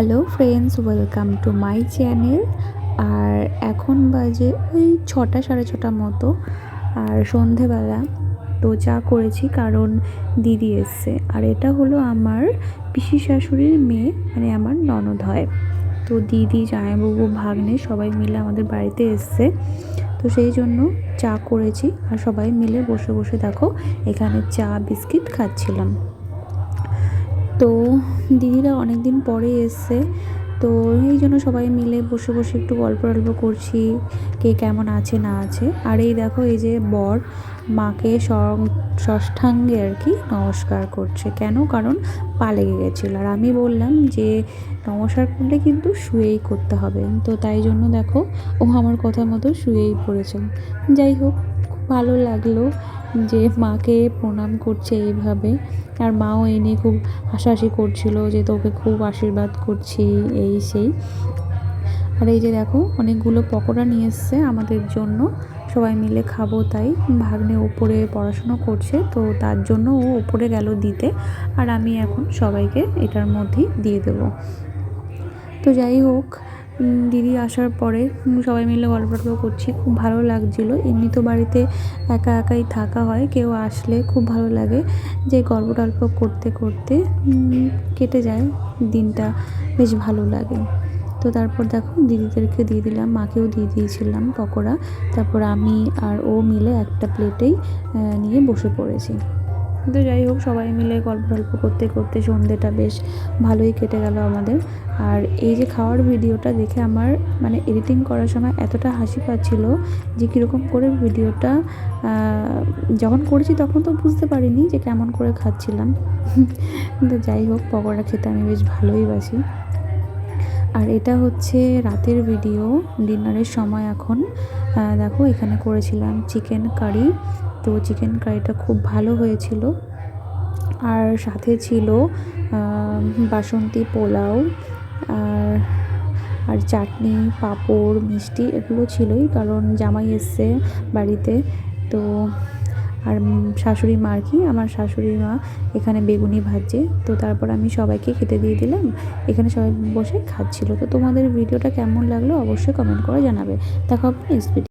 Hello friends, welcome to my channel. আর এখন বাজে ওই ছটা, সাড়ে ছটা মতো। আর সন্ধেবেলা তো চা করেছি, কারণ দিদি এসছে। আর এটা হলো আমার পিসি শাশুড়ির মেয়ে মানে আমার ননদ হয়। তো দিদি, জামাইবাবু, ভাগ্নে সবাই মিলে আমাদের বাড়িতে এসছে। তো সেই জন্য চা করেছি। আর সবাই মিলে বসে বসে দেখো, এখানে চা, বিস্কিট খাচ্ছিলাম। তো দিদিরা অনেক দিন পরে এসছে, তো এই জন্য সবাই মিলে বসে বসে একটু গল্প টল্প করছি, কে কেমন আছে না আছে। আর এই দেখো, এই যে বর মাকে ষষ্ঠাঙ্গে আর কি নমস্কার করছে। কেন? কারণ পা লেগে গেছিল। আর আমি বললাম যে, নমস্কার করলে কিন্তু শুয়েই করতে হবে। তো তাই জন্য দেখো, ও আমার কথা মতো শুয়েই পড়েছে। যাই হোক, খুব ভালো লাগল। যে মাকে প্রণাম করছে এইভাবে। আর মাও এই নিয়ে খুব হাসাহাসি করছিল যে তোকে খুব আশীর্বাদ করছি, এই সেই। আর এই যে দেখো, অনেকগুলো পকোড়া নিয়ে এসছে আমাদের জন্য। সবাই মিলে খাব তাই। ভাগ্নে ওপরে পড়াশুনো করছে, তো তার জন্য ও ওপরে গেল দিতে। আর আমি এখন সবাইকে এটার মধ্যেই দিয়ে দেবো। তো যাই হোক দিদি আসার পরে সবাই মিলে গল্প টল্প করছি। খুব ভালো লাগছিল। এমনি তো বাড়িতে একা একাই থাকা হয়, কেউ আসলে খুব ভালো লাগে যে গল্প টল্প করতে করতে কেটে যায়, দিনটা বেশ ভালো লাগে। তো তারপর দেখো দিদিদেরকে দিয়ে দিলাম, মাকেও দিয়ে দিয়েছিলাম পকোড়া। তারপর আমি আর ও মিলে একটা প্লেটেই নিয়ে বসে পড়েছি। তো যাই হোক, সবাই মিলে গল্প টল্প করতে করতে সন্ধ্যেটা বেশ ভালোই কেটে গেল আমাদের। আর এই যে খাওয়ার ভিডিওটা দেখে আমার মানে এডিটিং করার সময় এতটা হাসি পাচ্ছিল যে কীরকম করে ভিডিওটা যখন করেছি তখন তো বুঝতে পারিনি যে কেমন করে খাচ্ছিলাম। কিন্তু যাই হোক, পকোড়া খেতে আমি বেশ ভালোই বাসি। আর এটা হচ্ছে রাতের ভিডিও ডিনারের সময় এখন। দেখো, এখানে করেছিলাম চিকেন কারি তো চিকেন কারিটা খুব ভালো হয়েছিল। আর সাথে ছিল বাসন্তী পোলাও। আর আর চাটনি, পাঁপড়, মিষ্টি, এগুলো ছিলই, কারণ জামাই এসছে বাড়িতে। তো আর শাশুড়ি মার কি, আমার শাশুড়ি মা এখানে বেগুনি ভাজছে। তো তারপর আমি সবাইকে খেতে দিয়ে দিলাম। এখানে সবাই বসে খাচ্ছিল। তো তোমাদের ভিডিওটা কেমন লাগল অবশ্যই কমেন্ট করে জানাবে। দেখা ভিডিও